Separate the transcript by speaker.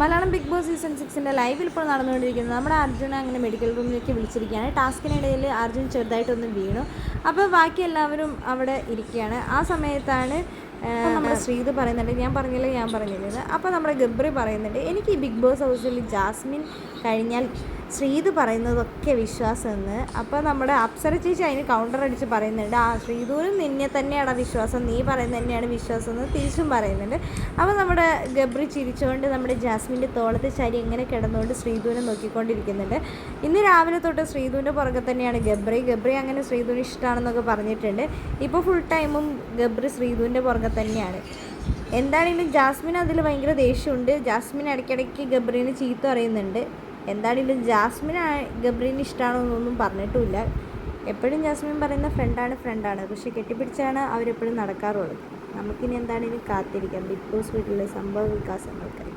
Speaker 1: Malayalam big boss season സിക്സിന്റെ ലൈവിൽ ഇപ്പോൾ നടന്നുകൊണ്ടിരിക്കുന്നത് നമ്മുടെ അർജുനെ അങ്ങനെ മെഡിക്കൽ റൂമിലേക്ക് വിളിച്ചിരിക്കുകയാണ്. ടാസ്കിനിടയിൽ അർജുൻ ചെറുതായിട്ടൊന്ന് വീണു. അപ്പോൾ ബാക്കി എല്ലാവരും അവിടെ ഇരിക്കുകയാണ്. ആ സമയത്താണ് നമ്മുടെ ശ്രീത് പറയുന്നുണ്ട് ഞാൻ പറഞ്ഞില്ല ഞാൻ പറഞ്ഞില്ല അപ്പോൾ നമ്മുടെ ഗബ്രി പറയുന്നുണ്ട് എനിക്ക് ഈ ബിഗ് ബോസ് ഹൗസിൽ ജാസ്മിൻ കഴിഞ്ഞാൽ ശ്രീത് പറയുന്നതൊക്കെ വിശ്വാസമെന്ന്. അപ്പോൾ നമ്മുടെ അപ്സര ചേച്ചി അതിന് കൗണ്ടർ അടിച്ച് പറയുന്നുണ്ട്. ആ ശ്രീധുവിനും നിന്നെ തന്നെയാണ് വിശ്വാസം. നീ പറയുന്നത് തന്നെയാണ് വിശ്വാസം എന്ന് തിരിച്ചും പറയുന്നുണ്ട്. അപ്പോൾ നമ്മുടെ ഗബ്രി ചിരിച്ചുകൊണ്ട് നമ്മുടെ ജാസ്മിന്റെ തോളത്തെ ചരി എങ്ങനെ കിടന്നുകൊണ്ട് ശ്രീധുവിനെ നോക്കിക്കൊണ്ടിരിക്കുന്നുണ്ട്. ഇന്ന് രാവിലെ തൊട്ട് ശ്രീധുവിന്റെ പുറകെ തന്നെയാണ് ഗബ്രി. ഗബ്രി അങ്ങനെ ശ്രീധുവിന് ഇഷ്ടമാണെന്നൊക്കെ പറഞ്ഞിട്ടുണ്ട്. ഇപ്പോൾ ഫുൾ ടൈമും ഗബ്രി ശ്രീധുവിന്റെ പുറകെ തന്നെയാണ്. എന്താണെങ്കിലും ജാസ്മിൻ അതിൽ ഭയങ്കര ദേഷ്യമുണ്ട്. ജാസ്മിൻ ഇടയ്ക്കിടയ്ക്ക് ഗബ്രീനെ ചീത്ത പറയുന്നുണ്ട്. എന്താണെങ്കിലും ജാസ്മിൻ ഗബ്രീന് ഇഷ്ടമാണോ എന്നൊന്നും പറഞ്ഞിട്ടുമില്ല. എപ്പോഴും ജാസ്മിൻ പറയുന്ന ഫ്രണ്ടാണ് ഫ്രണ്ടാണ് പക്ഷെ കെട്ടിപ്പിടിച്ചാണ് അവരെപ്പോഴും നടക്കാറുള്ളത്. നമുക്കിനി എന്താണെങ്കിലും കാത്തിരിക്കാം ബിഗ് ബോസ് വീട്ടിലെ സംഭവ വികാസങ്ങൾക്കായി.